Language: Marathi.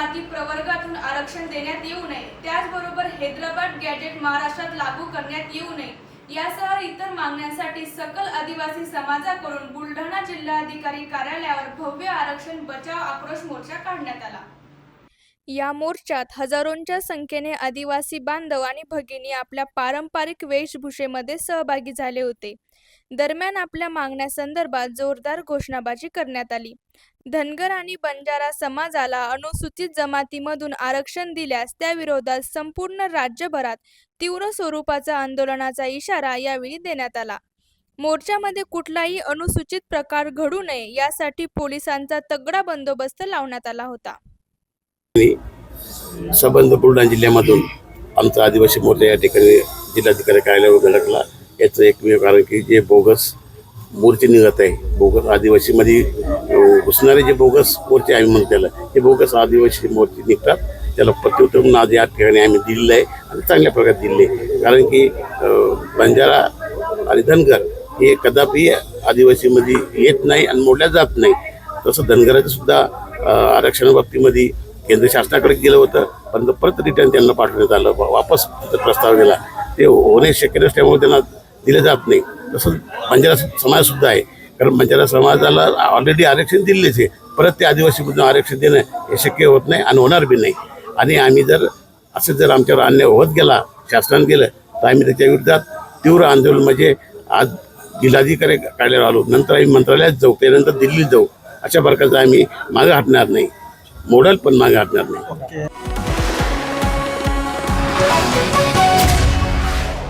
जमाती प्रवर्गातून आरक्षण देण्यात येऊ नये. त्याचबरोबर हैदराबाद गॅजेट महाराष्ट्रात लागू करण्यात येऊ नये. यासह इतर मागण्यांसाठी सकल आदिवासी समाजाकडून बुलढाणा जिल्हाधिकारी कार्यालयावर भव्य आरक्षण बचाव आक्रोश मोर्चा काढण्यात या मोर्चात हजारोंच्या संख्येने आदिवासी बांधव आणि भगिनी आपल्या पारंपरिक वेशभूषेमध्ये सहभागी झाले होते. दरम्यान आपल्या मागण्यासंदर्भात जोरदार घोषणाबाजी करण्यात आली. धनगर आणि बंजारा समाजाला अनुसूचित जमातीमधून आरक्षण दिल्यास त्याविरोधात संपूर्ण राज्यभरात तीव्र स्वरूपाचा आंदोलनाचा इशारा यावेळी देण्यात आला. मोर्चामध्ये कुठलाही अनुसूचित प्रकार घडू नये यासाठी पोलिसांचा तगडा बंदोबस्त लावण्यात आला होता. संबंध बुलढाणा जिल्ह्यामधून आमचा आदिवासी मोर्चा या ठिकाणी जिल्हाधिकारी कार्यालयावर धडकला. याचं एकमेव कारण की जे बोगस मोर्चे निघत आहे बोगस आदिवासीमध्ये घुसणारे जे बोगस मोर्चे आम्ही म्हणतो त्याला हे बोगस आदिवासी मोर्चे निघतात. त्याला प्रत्युत्तर म्हणून आज या ठिकाणी आम्ही दिलेलं आहे आणि चांगल्या प्रकारे दिले कारण की बंजारा आणि धनगर हे कदापि आदिवासीमध्ये येत नाही आणि मोडल्या जात नाही. तसं धनगराचं सुद्धा आरक्षणाबाबतीमध्ये केंद्र शासनाकडे गेलं होतं परंतु परत रिटर्न त्यांना पाठवण्यात आलं. वापस प्रस्ताव गेला. ते होणे शक्य नसल्यामुळे त्यांना दिलं जात नाही. तसंच बंजारा समाजसुद्धा आहे. कारण बंजारा समाजाला ऑलरेडी आरक्षण दिलेलेच आहे. परत ते आदिवासीमधून आरक्षण देणं हे शक्य होत नाही आणि होणार बी नाही. आणि आम्ही जर असं जर आमच्यावर अन्याय होत गेला शासनाने गेलं तर आम्ही त्याच्या विरोधात तीव्र आंदोलन म्हणजे आज जिल्हाधिकारी कार्यालयावर आलो. नंतर आम्ही मंत्रालयात जाऊ. त्यानंतर दिल्लीत जाऊ. अशा प्रकारचं आम्ही मागं हटणार नाही. मोडल पण मागे हटणार नाही